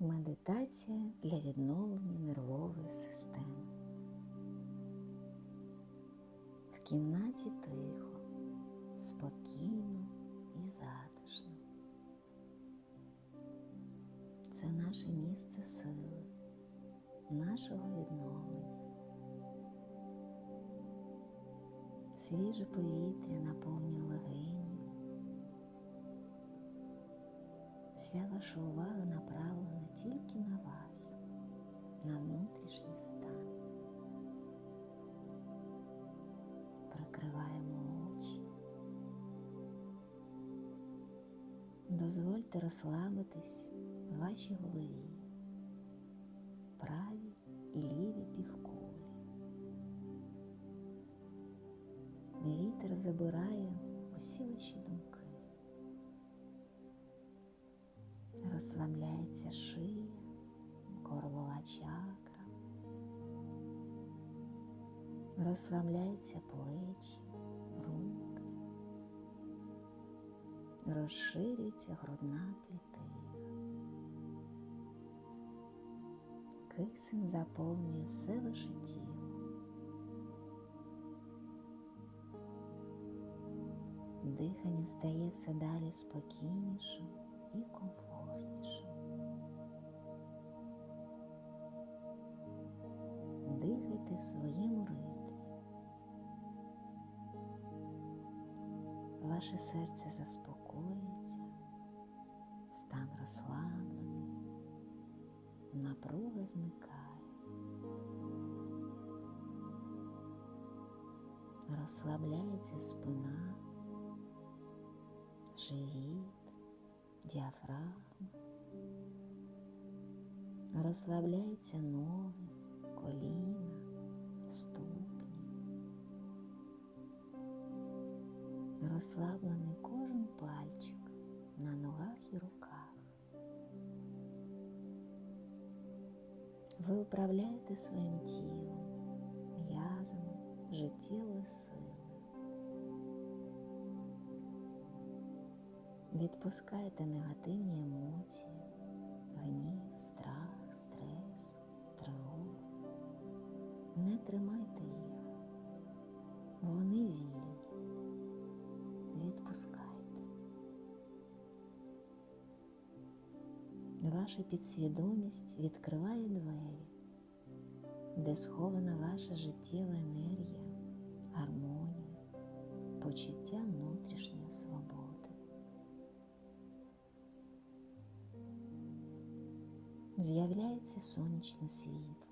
Медитація для відновлення нервової системи. В кімнаті тихо, спокійно і затишно. Це наше місце сили, нашого відновлення. Свіже повітря наповнює легені. Вся ваша увага направлена тільки на вас, на внутрішній стан. Прикриваємо очі. Дозвольте розслабитись в вашій голові, правій і лівій півкулі. Вітер забирає усі ваші думки. Розслабляється шия, горлова чакра, розслабляються плечі, руки, розширюється грудна клітина. Кисень заповнює все ваше тіло. Дихання стає все далі спокійнішим і комфортнішим. В своєму ритмі. Ваше серце заспокоїться, стан розслаблений, напруга зникає. Розслабляється спина, живіт, діафрагма, розслабляються ноги, коліна, ступні, розслаблений кожен пальчик на ногах і руках. Ви управляєте своїм тілом, м'язами, життєвою силою. Відпускайте негативні емоції, гнів, страх, Тримайте їх. Вони вільні. Відпускайте. Ваша підсвідомість відкриває двері, де схована ваша життєва енергія, гармонія, почуття внутрішньої свободи. З'являється сонячне світло,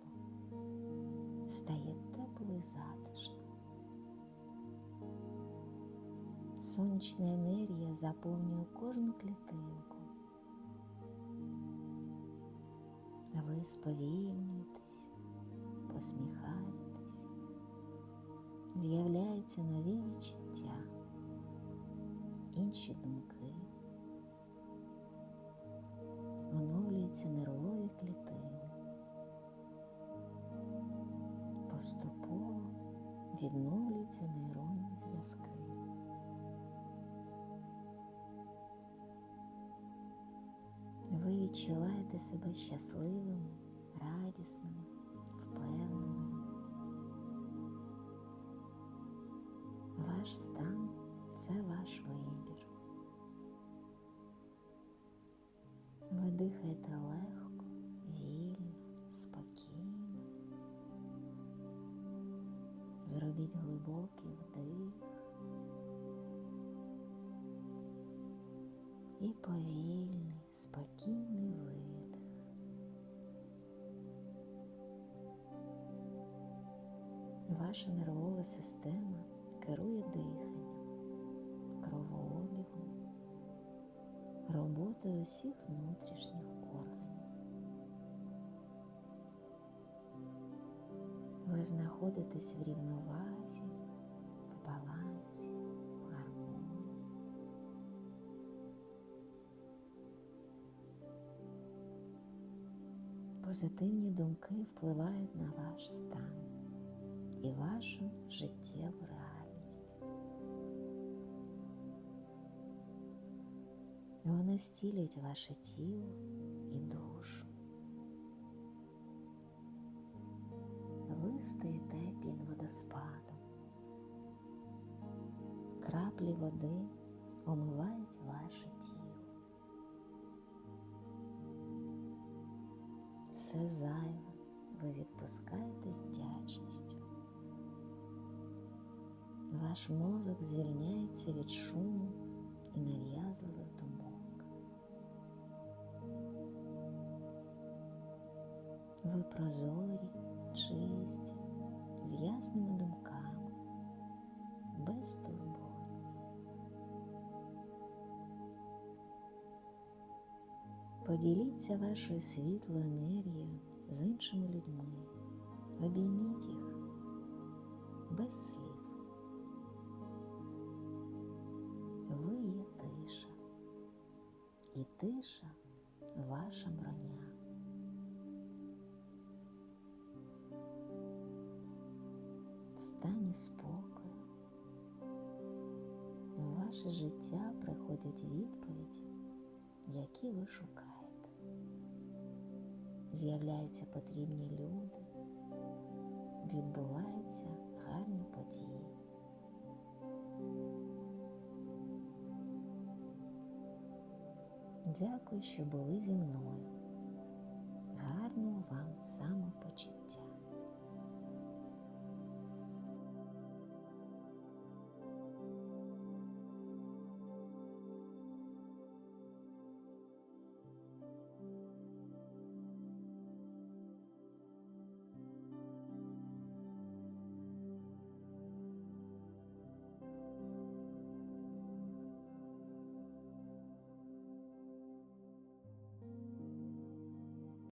стає тепло і затишно. Сонячна енергія заповнює кожну клітинку. Ви сповільнюєтесь, посміхаєтесь, з'являються нові відчуття, інші думки, Поступово відновлюються нейронні зв'язки. Ви відчуваєте себе щасливими, радісними, впевненими. Ваш стан це ваш вибір. Ви дихаєте легко, вільно, спокійно. Зробіть глибокий вдих і повільний, спокійний видих. Ваша нервова система керує диханням, кровообігом, роботою усіх внутрішніх органів. знаходитесь в рівновазі, в балансі, в гармонії. Позитивні думки впливають на ваш стан і вашу життєву реальність. Вони стілять ваше тіло Стоїте під водоспадом. Краплі води омивають ваше тіло. Все зайве ви відпускаєте з вдячністю. Ваш мозок звільняється від шуму і нав'язливих думок. Ви прозорі, чисті, з ясними думками, безтурботні. Поділіться вашою світлою енергією з іншими людьми. Обійміть їх без слів. Ви є тиша, і тиша ваша броня. Стані спокою в ваше життя приходять відповіді, які ви шукаєте. З'являються потрібні люди, відбуваються гарні події. Дякую, що були зі мною. Гарного вам самопочуття.